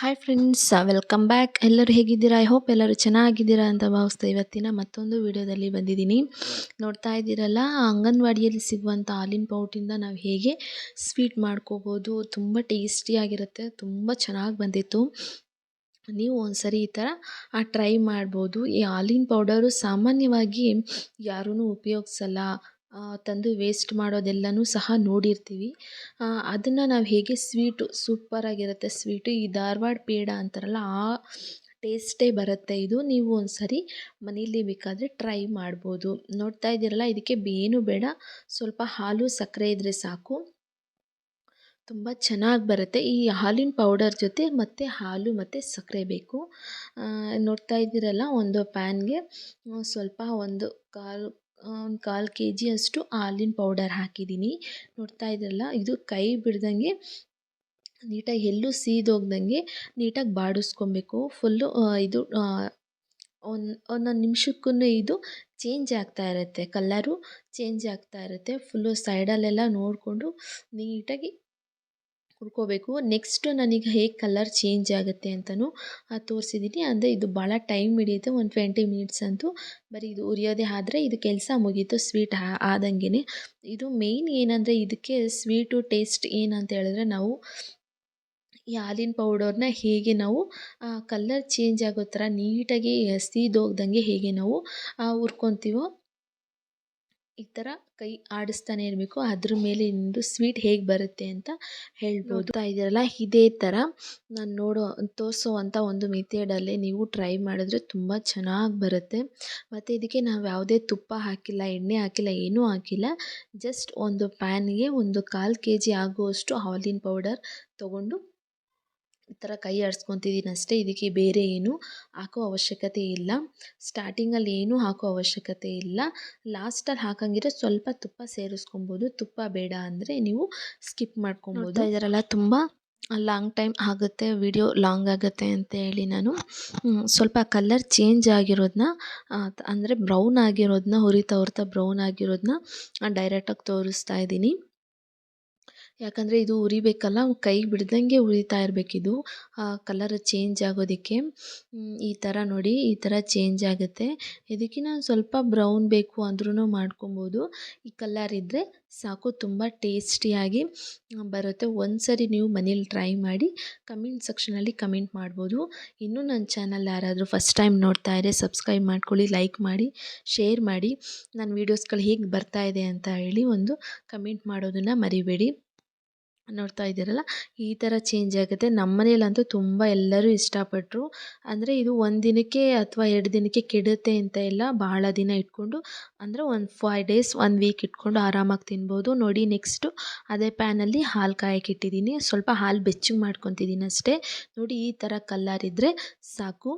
Hi friends welcome back ಎಲ್ಲರೂ ಹೇಗಿದ್ದೀರಾ? I hope ಎಲ್ಲರೂ ಚೆನ್ನಾಗಿದ್ದೀರಾ ಅಂತ ಭಾವಿಸ್ತಾ ಇವತ್ತಿನ ಮತ್ತೊಂದು ವಿಡಿಯೋದಲ್ಲಿ ಬಂದಿದ್ದೀನಿ. ನೋಡ್ತಾ ಇದ್ದೀರಲ್ಲ, ಅಂಗನವಾಡಿಯಲ್ಲಿ ಸಿಗುವಂಥ ಹಾಲಿನ ಪೌಟಿಂದ ನಾವು ಹೇಗೆ ಸ್ವೀಟ್ ಮಾಡ್ಕೋಬೋದು, ತುಂಬ ಟೇಸ್ಟಿಯಾಗಿರುತ್ತೆ ತುಂಬ ಚೆನ್ನಾಗಿ ಬಂದಿತ್ತು. ನೀವು ಒಂದ್ಸರಿ ಈ ಥರ ಟ್ರೈ ಮಾಡ್ಬೋದು. ಈ ಹಾಲಿನ ಪೌಡರು ಸಾಮಾನ್ಯವಾಗಿ ಯಾರೂ ಉಪಯೋಗಿಸಲ್ಲ. ತಂದು ವೇಸ್ಟ್ ಮಾಡೋದೆಲ್ಲನೂ ಸಹ ನೋಡಿರ್ತೀವಿ. ಅದನ್ನು ನಾವು ಹೇಗೆ ಸ್ವೀಟು ಸೂಪರಾಗಿರುತ್ತೆ ಸ್ವೀಟು ಈ ಧಾರವಾಡ ಪೇಡ ಅಂತಾರಲ್ಲ, ಆ ಟೇಸ್ಟೇ ಬರುತ್ತೆ. ಇದು ನೀವು ಒಂದು ಸರಿ ಮನೇಲಿ ಬೇಕಾದರೆ ಟ್ರೈ ಮಾಡ್ಬೋದು. ನೋಡ್ತಾ ಇದ್ದೀರಲ್ಲ, ಇದಕ್ಕೆ ಏನು ಬೇಡ, ಸ್ವಲ್ಪ ಹಾಲು ಸಕ್ಕರೆ ಇದ್ದರೆ ಸಾಕು. ತುಂಬ ಚೆನ್ನಾಗಿ ಬರುತ್ತೆ. ಈ ಹಾಲಿನ ಪೌಡರ್ ಜೊತೆ ಮತ್ತು ಹಾಲು ಮತ್ತು ಸಕ್ಕರೆ ಬೇಕು. ನೋಡ್ತಾ ಇದ್ದೀರಲ್ಲ, ಒಂದು ಪ್ಯಾನ್ಗೆ ಸ್ವಲ್ಪ ಒಂದು ಕಾಲು ಒಂದು ಕಾಲು ಕೆ ಜಿಯಷ್ಟು ಹಾಲಿನ ಪೌಡರ್ ಹಾಕಿದ್ದೀನಿ. ನೋಡ್ತಾ ಇದ್ರಲ್ಲ, ಇದು ಕೈ ಬಿಡ್ದಂಗೆ ನೀಟಾಗಿ ಎಲ್ಲೂ ಸೀದೋಗ್ದಂಗೆ ನೀಟಾಗಿ ಬಾಡಿಸ್ಕೊಬೇಕು. ಫುಲ್ಲು ಇದು ಒಂದು, ಒಂದೊಂದು ನಿಮಿಷಕ್ಕೂ ಇದು ಚೇಂಜ್ ಆಗ್ತಾ ಇರುತ್ತೆ. ಕಲ್ಲರು ಚೇಂಜ್ ಆಗ್ತಾ ಇರುತ್ತೆ. ಫುಲ್ಲು ಸೈಡಲ್ಲೆಲ್ಲ ನೋಡಿಕೊಂಡು ನೀಟಾಗಿ ಹುರ್ಕೋಬೇಕು ನೆಕ್ಸ್ಟ್ ನನಗೆ ಹೇಗೆ ಕಲರ್ ಚೇಂಜ್ ಆಗುತ್ತೆ ಅಂತಲೂ ತೋರಿಸಿದ್ದೀನಿ ಅಂದರೆ ಇದು ಭಾಳ ಟೈಮ್ ಹಿಡಿಯುತ್ತೆ, ಒಂದು ಟ್ವೆಂಟಿ ಮಿನಿಟ್ಸ್ ಅಂತೂ. ಬರೀ ಇದು ಉರಿಯೋದೇ ಆದರೆ ಇದು ಕೆಲಸ ಮುಗೀತು ಸ್ವೀಟ್ ಆದಂಗೆ ಇದು ಮೇಯ್ನ್ ಏನಂದರೆ ಇದಕ್ಕೆ ಸ್ವೀಟು ಟೇಸ್ಟ್ ಏನಂತ ಹೇಳಿದ್ರೆ ನಾವು ಈ ಹಾಲಿನ ಪೌಡರ್ನ ಹೇಗೆ ನಾವು ಕಲ್ಲರ್ ಚೇಂಜ್ ಆಗೋ ಥರ ನೀಟಾಗಿ ಸೀದೋಗ್ದಂಗೆ ಹೇಗೆ ನಾವು ಹುರ್ಕೊತೀವೋ ಈ ಥರ ಕೈ ಆಡಿಸ್ತಾನೆ ಇರಬೇಕು. ಅದ್ರ ಮೇಲೆ ನಿಮ್ಮದು ಸ್ವೀಟ್ ಹೇಗೆ ಬರುತ್ತೆ ಅಂತ ಹೇಳ್ಬೋದು. ಇದ್ದೀರಲ್ಲ ಇದೇ ಥರ ನಾನು ನೋಡೋ ತೋರಿಸೋವಂಥ ಒಂದು ಮೆಥಡಲ್ಲೇ ನೀವು ಟ್ರೈ ಮಾಡಿದ್ರೆ ತುಂಬ ಚೆನ್ನಾಗಿ ಬರುತ್ತೆ. ಮತ್ತು ಇದಕ್ಕೆ ನಾವು ಯಾವುದೇ ತುಪ್ಪ ಹಾಕಿಲ್ಲ ಎಣ್ಣೆ ಹಾಕಿಲ್ಲ ಏನೂ ಹಾಕಿಲ್ಲ. ಜಸ್ಟ್ ಒಂದು ಪ್ಯಾನ್ಗೆ ಒಂದು ಕಾಲು ಕೆ ಜಿ ಆಗುವಷ್ಟು ಹಾಲಿನ ಪೌಡರ್ ತೊಗೊಂಡು ಈ ಥರ ಕೈ ಆಡಿಸ್ಕೊತಿದ್ದೀನಿ ಅಷ್ಟೇ, ಇದಕ್ಕೆ ಬೇರೆ ಏನು ಹಾಕೋ ಅವಶ್ಯಕತೆ ಇಲ್ಲ. ಸ್ಟಾರ್ಟಿಂಗಲ್ಲಿ ಏನೂ ಹಾಕೋ ಅವಶ್ಯಕತೆ ಇಲ್ಲ. ಲಾಸ್ಟಲ್ಲಿ ಹಾಕಂಗಿದ್ರೆ ಸ್ವಲ್ಪ ತುಪ್ಪ ಸೇರಿಸ್ಕೊಬೋದು. ತುಪ್ಪ ಬೇಡ ಅಂದರೆ ನೀವು ಸ್ಕಿಪ್ ಮಾಡ್ಕೊಬೋದು. ಇದರೆಲ್ಲ ತುಂಬ ಲಾಂಗ್ ಟೈಮ್ ಆಗುತ್ತೆ ವಿಡಿಯೋ ಲಾಂಗ್ ಆಗುತ್ತೆ ಅಂತ ಹೇಳಿ ನಾನು. ಸ್ವಲ್ಪ ಕಲರ್ ಚೇಂಜ್ ಆಗಿರೋದನ್ನ ಅಂದರೆ ಬ್ರೌನ್ ಆಗಿರೋದನ್ನ ಹುರಿತಾ ಹುರಿತಾ ಬ್ರೌನ್ ಆಗಿರೋದನ್ನ ಡೈರೆಕ್ಟಾಗಿ ತೋರಿಸ್ತಾ ಇದ್ದೀನಿ. ಯಾಕಂದರೆ ಇದು ಉರಿಬೇಕಲ್ಲ ಕೈಗೆ ಬಿಡ್ದಂಗೆ ಉರಿತಾ ಇರಬೇಕಿದು. ಕಲರ್ ಚೇಂಜ್ ಆಗೋದಕ್ಕೆ. ಈ ಥರ ನೋಡಿ, ಈ ಥರ ಚೇಂಜ್ ಆಗುತ್ತೆ. ಇದಕ್ಕಿಂತ ಸ್ವಲ್ಪ ಬ್ರೌನ್ ಬೇಕು ಅಂದ್ರೂ ಮಾಡ್ಕೊಬೋದು. ಈ ಕಲರ್ ಇದ್ದರೆ ಸಾಕು, ತುಂಬ ಟೇಸ್ಟಿಯಾಗಿ ಬರುತ್ತೆ. ಒಂದು ಸರಿ ನೀವು ಮನೇಲಿ ಟ್ರೈ ಮಾಡಿ ಕಮೆಂಟ್ ಸೆಕ್ಷನಲ್ಲಿ ಕಮೆಂಟ್ ಮಾಡ್ಬೋದು. ಇನ್ನೂ ನನ್ನ ಚಾನಲ್ ಯಾರಾದರೂ ಫಸ್ಟ್ ಟೈಮ್ ನೋಡ್ತಾ ಇದ್ದರೆ ಸಬ್ಸ್ಕ್ರೈಬ್ ಮಾಡ್ಕೊಳ್ಳಿ ಲೈಕ್ ಮಾಡಿ ಶೇರ್ ಮಾಡಿ. ನನ್ನ ವೀಡಿಯೋಸ್ಗಳು ಹೇಗೆ ಬರ್ತಾ ಇದೆ ಅಂತ ಹೇಳಿ ಒಂದು ಕಮೆಂಟ್ ಮಾಡೋದನ್ನು ಮರಿಬೇಡಿ. ನೋಡ್ತಾ ಇದ್ದೀರಲ್ಲ, ಈ ಥರ ಚೇಂಜ್ ಆಗುತ್ತೆ. ನಮ್ಮ ಮನೇಲಂತೂ ತುಂಬ ಎಲ್ಲರೂ ಇಷ್ಟಪಟ್ಟರು ಅಂದರೆ ಇದು ಒಂದು ದಿನಕ್ಕೆ ಅಥವಾ ಎರಡು ದಿನಕ್ಕೆ ಕೆಡುತ್ತೆ ಅಂತ ಇಲ್ಲ ಭಾಳ ದಿನ ಇಟ್ಕೊಂಡು, ಅಂದರೆ ಒಂದು ಫೈವ್ ಡೇಸ್ ಒನ್ ವೀಕ್ ಇಟ್ಕೊಂಡು ಆರಾಮಾಗಿ ತಿನ್ಬೋದು. ನೋಡಿ ನೆಕ್ಸ್ಟು ಅದೇ ಪ್ಯಾನಲ್ಲಿ ಹಾಲು ಕಾಯಕ್ಕೆ ಇಟ್ಟಿದ್ದೀನಿ. ಸ್ವಲ್ಪ ಹಾಲು ಬೆಚ್ಚಗೆ ಮಾಡ್ಕೊತಿದ್ದೀನಿ ಅಷ್ಟೇ. ನೋಡಿ ಈ ಥರ ಕಲ್ಲರ್ ಇದ್ದರೆ ಸಾಕು.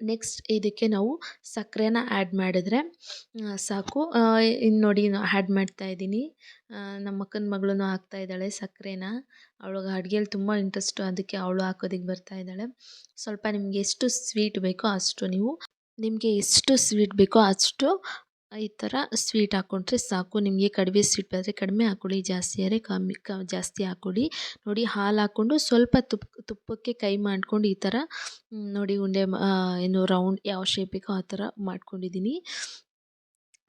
ನೆಕ್ಸ್ಟ್ ಇದಕ್ಕೆ ನಾವು ಸಕ್ಕರೆನ ಆ್ಯಡ್ ಮಾಡಿದ್ರೆ ಸಾಕು. ಇನ್ನು ನೋಡಿ ಆ್ಯಡ್ ಮಾಡ್ತಾ ಇದ್ದೀನಿ. ನಮ್ಮ ಅಕ್ಕನ ಮಗಳೂ ಹಾಕ್ತಾ ಇದ್ದಾಳೆ ಸಕ್ಕರೆನ ಅವಳಿಗೆ ಅಡುಗೆಲಿ ತುಂಬ ಇಂಟ್ರೆಸ್ಟು ಅದಕ್ಕೆ ಅವಳು ಹಾಕೋದಕ್ಕೆ ಬರ್ತಾ ಇದ್ದಾಳೆ. ಸ್ವಲ್ಪ ನಿಮಗೆ ಎಷ್ಟು ಸ್ವೀಟ್ ಬೇಕೋ ಅಷ್ಟು ನೀವು, ನಿಮಗೆ ಎಷ್ಟು ಸ್ವೀಟ್ ಬೇಕೋ ಅಷ್ಟು ಈ ಥರ ಸ್ವೀಟ್ ಹಾಕ್ಕೊಂಡ್ರೆ ಸಾಕು. ನಿಮಗೆ ಕಡಿಮೆ ಸ್ವೀಟ್ ಬಂದರೆ ಕಡಿಮೆ ಹಾಕ್ಕೊಳ್ಳಿ ಜಾಸ್ತಿ ಆದರೆ ಕಮ್ಮಿ ಕ ಜಾಸ್ತಿ ಹಾಕ್ಕೊಡಿ. ನೋಡಿ ಹಾಲು ಹಾಕ್ಕೊಂಡು ಸ್ವಲ್ಪ ತುಪ್ಪ ತುಪ್ಪಕ್ಕೆ ಕೈ ಮಾಡ್ಕೊಂಡು ಈ ಥರ ನೋಡಿ ಉಂಡೆ ಏನು ರೌಂಡ್ ಯಾವ ಶೇಪ್ ಬೇಕೋ ಆ ಥರ ಮಾಡ್ಕೊಂಡಿದ್ದೀನಿ.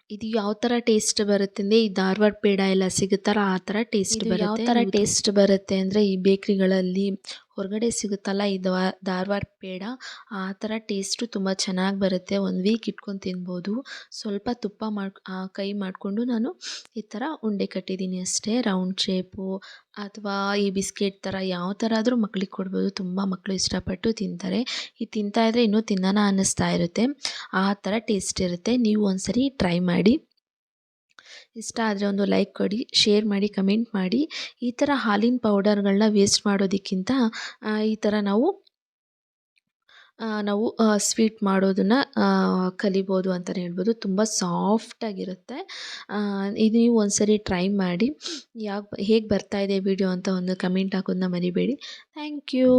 ಇದು ಯಾವ ಥರ ಟೇಸ್ಟ್ ಬರುತ್ತೆ ಅಂದರೆ ಈ ಧಾರವಾಡ ಪೇಡ ಎಲ್ಲ ಸಿಗುತ್ತಲ್ಲ ಆ ಥರ ಟೇಸ್ಟ್ ಬರುತ್ತೆ ಯಾವ ಥರ ಟೇಸ್ಟ್ ಬರುತ್ತೆ ಅಂದರೆ ಈ ಬೇಕ್ರಿಗಳಲ್ಲಿ ಹೊರಗಡೆ ಸಿಗುತ್ತಲ್ಲ ಈ ಧಾರವಾಡ ಪೇಡ, ಆ ಥರ ಟೇಸ್ಟು ತುಂಬ ಚೆನ್ನಾಗಿ ಬರುತ್ತೆ. ಒಂದು ವೀಕ್ ಇಟ್ಕೊಂಡು ತಿನ್ಬೋದು. ಸ್ವಲ್ಪ ತುಪ್ಪ ಮಾಡಿ ಕೈ ಮಾಡಿಕೊಂಡು ನಾನು ಈ ಥರ ಉಂಡೆ ಕಟ್ಟಿದ್ದೀನಿ ಅಷ್ಟೇ. ರೌಂಡ್ ಶೇಪು ಅಥವಾ ಈ ಬಿಸ್ಕೆಟ್ ಥರ ಯಾವ ಥರ ಆದರೂ ಮಕ್ಳಿಗೆ ಕೊಡ್ಬೋದು. ತುಂಬ ಮಕ್ಕಳು ಇಷ್ಟಪಟ್ಟು ತಿಂತಾರೆ. ಈ ತಿಂತಾಯಿದ್ರೆ ಇನ್ನೂ ತಿನ್ನೋಣ ಅನ್ನಿಸ್ತಾ ಇರುತ್ತೆ. ಆ ಥರ ಟೇಸ್ಟ್ ಇರುತ್ತೆ. ನೀವು ಒಂದ್ಸರಿ ಟ್ರೈ ಮಾಡಿ. ಇಷ್ಟ ಆದರೆ ಒಂದು ಲೈಕ್ ಕೊಡಿ ಶೇರ್ ಮಾಡಿ ಕಮೆಂಟ್ ಮಾಡಿ. ಈ ಥರ ಹಾಲಿನ ಪೌಡರ್ಗಳನ್ನ ವೇಸ್ಟ್ ಮಾಡೋದಕ್ಕಿಂತ ಈ ಥರ ನಾವು ನಾವು ಸ್ವೀಟ್ ಮಾಡೋದನ್ನು ಕಲಿಬೋದು ಅಂತಲೇ ಹೇಳ್ಬೋದು. ತುಂಬ ಸಾಫ್ಟಾಗಿರುತ್ತೆ ಇದು ನೀವು ಒಂದ್ಸರಿ ಟ್ರೈ ಮಾಡಿ. ಯಾವ ಹೇಗೆ ಬರ್ತಾಯಿದೆ ವಿಡಿಯೋ ಅಂತ ಒಂದು ಕಮೆಂಟ್ ಹಾಕೋದನ್ನ ಮರಿಬೇಡಿ. Thank you